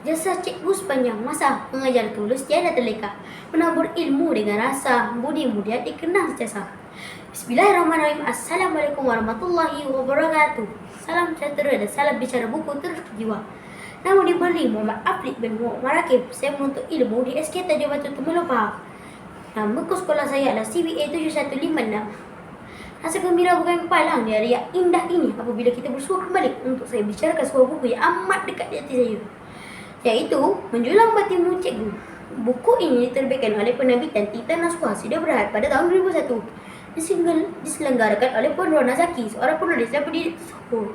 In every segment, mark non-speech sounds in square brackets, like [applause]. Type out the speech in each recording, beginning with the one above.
Jasa cikgu sepanjang masa mengajar tulus tiada terleka. Menabur ilmu dengan rasa Budi mulia dikenal sejasa Bismillahirrahmanirrahim. Assalamualaikum warahmatullahi wabarakatuh. Salam sejahtera dan salam bicara buku terus jiwa Nama diberi Muhammad Aflik bin Muhammad Marakib. Saya menuntut ilmu di SK Tajam Batu Temelopah Nama kos sekolah saya adalah CBA 7156 Rasa gembira bukan palang di hari yang indah ini apabila kita bersua kembali untuk saya bicarakan sebuah buku yang amat dekat di hati saya iaitu Menjulang Batinmu Cikgu. Buku ini diterbitkan oleh penerbitan Titan Naswa Sida Berhad pada tahun 2001. Disenggal, diselenggarakan oleh Puan Rona Zaki, seorang penulis dan pendidik tersebut.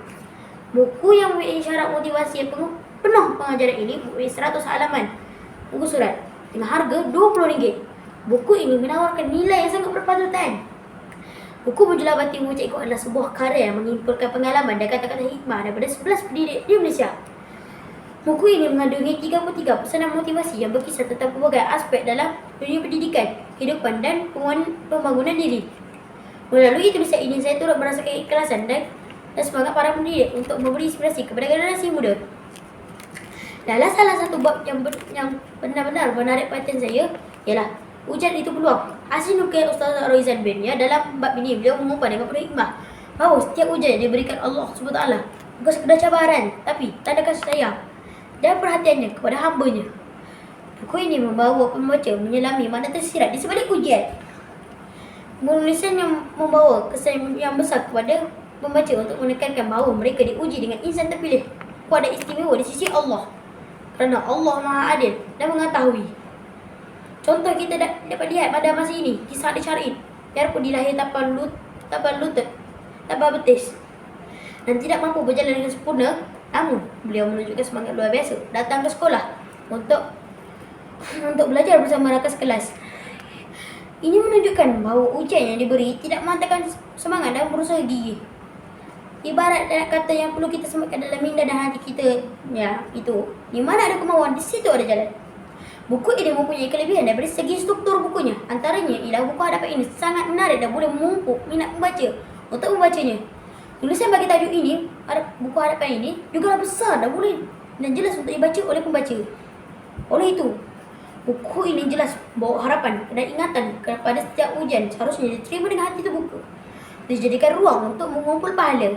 Buku yang memiliki syarat motivasi yang penuh, pengajaran ini memiliki 100 halaman buku surat dengan harga RM20. Buku ini menawarkan nilai yang sangat berpatutan. Buku Menjulang Batinmu Cikgu adalah sebuah karya yang mengimpulkan pengalaman dan kata-kata hikmah daripada 11 pendidik di Malaysia. Buku ini mengandungi 33 pesanan motivasi yang berkisah tentang pelbagai aspek dalam dunia pendidikan, kehidupan dan pembangunan diri. Melalui tulisan ini, saya turut merasakan ikhlasan dan, dan semangat para pendidik untuk memberi inspirasi kepada generasi muda. Dalam salah satu bab yang ber, yang benar-benar menarik perhatian saya ialah hujan itu peluang. Hasil nukil Ustaz Roizan bin ya dalam bab ini beliau mengumpan dengan penuh hikmah bahawa setiap hujan yang diberikan Allah SWT bukan sekadar cabaran tapi tanda kasih sayang dan perhatiannya kepada hambanya. Buku ini membawa pembaca menyelami mana tersirat di sebalik ujian. Penulisan yang membawa kesan yang besar kepada pembaca untuk menekankan bahawa mereka diuji dengan insan terpilih dan istimewa di sisi Allah. Kerana Allah Maha Adil dan mengetahui. Contoh kita dapat lihat pada masa ini, kisah Ali Syar'in. Biarpun dilahir tanpa lut, tanpa lutut, tanpa betis. Dan tidak mampu berjalan dengan sempurna, namun, beliau menunjukkan semangat luar biasa datang ke sekolah untuk [clears throat] untuk belajar bersama rakan sekelas. Ini menunjukkan bahawa ujian yang diberi tidak mengatakan semangat dan berusaha gigi. Ibarat kata yang perlu kita sematkan dalam minda dan hati kita. Ya, itu. Di mana ada kemauan, di situ ada jalan. Buku ini mempunyai kelebihan dari segi struktur bukunya. Antaranya ialah buku hadapan ini sangat menarik dan boleh memupuk minat pembaca untuk membacanya. Tulisan bagi tajuk ini, buku hadapan ini juga besar dan boleh dan jelas untuk dibaca oleh pembaca. Oleh itu, buku ini jelas bawa harapan dan ingatan kepada setiap ujian seharusnya diterima dengan hati terbuka. Dijadikan ruang untuk mengumpul pahala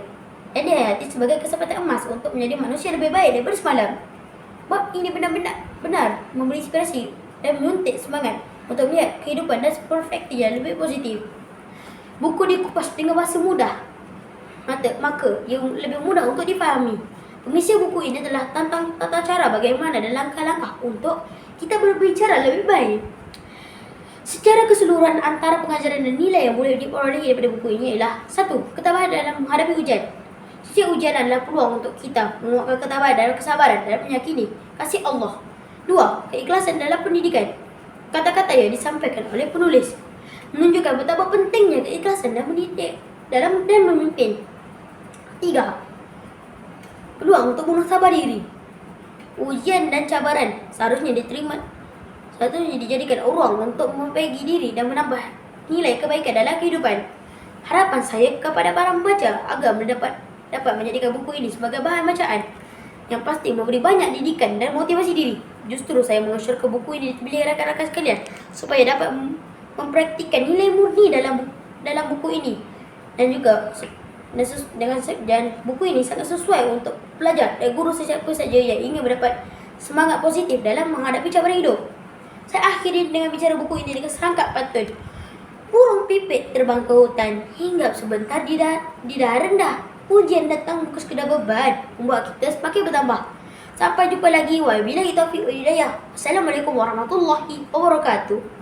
dan dihayati sebagai kesempatan emas untuk menjadi manusia lebih baik daripada semalam. Bab ini benar-benar benar memberi inspirasi dan menyuntik semangat untuk melihat kehidupan dan perspektif yang lebih positif. Buku dikupas dengan bahasa mudah mata, maka ia lebih mudah untuk difahami. Pengisi buku ini adalah tentang tata cara bagaimana dan langkah-langkah untuk kita berbicara lebih baik. Secara keseluruhan antara pengajaran dan nilai yang boleh diperolehi daripada buku ini ialah satu, ketabahan dalam menghadapi ujian. Setiap ujian adalah peluang untuk kita menguatkan ketabahan dan kesabaran dalam menyakini kasih Allah. Dua, keikhlasan dalam pendidikan. Kata-kata yang disampaikan oleh penulis menunjukkan betapa pentingnya keikhlasan dalam mendidik dalam dan memimpin. Tiga, peluang untuk sabar diri. Ujian dan cabaran seharusnya diterima seharusnya dijadikan ruang untuk memperbaiki diri dan menambah nilai kebaikan dalam kehidupan. Harapan saya kepada para pembaca agar mendapat dapat menjadikan buku ini sebagai bahan bacaan yang pasti memberi banyak didikan dan motivasi diri. Justru saya mengesyorkan buku ini dibeli rakan-rakan sekalian supaya dapat mempraktikkan nilai murni dalam dalam buku ini dan juga dan, dengan dan buku ini sangat sesuai untuk pelajar dan guru sesiapa saja yang ingin mendapat semangat positif dalam menghadapi cabaran hidup. Saya akhiri dengan bicara buku ini dengan serangkap pantun. Burung pipit terbang ke hutan hingga sebentar di, dah, di daerah rendah. Ujian datang bukan sekedar beban, membuat kita semakin bertambah. Sampai jumpa lagi. Wabillahi taufiq wa hidayah. Assalamualaikum warahmatullahi wabarakatuh.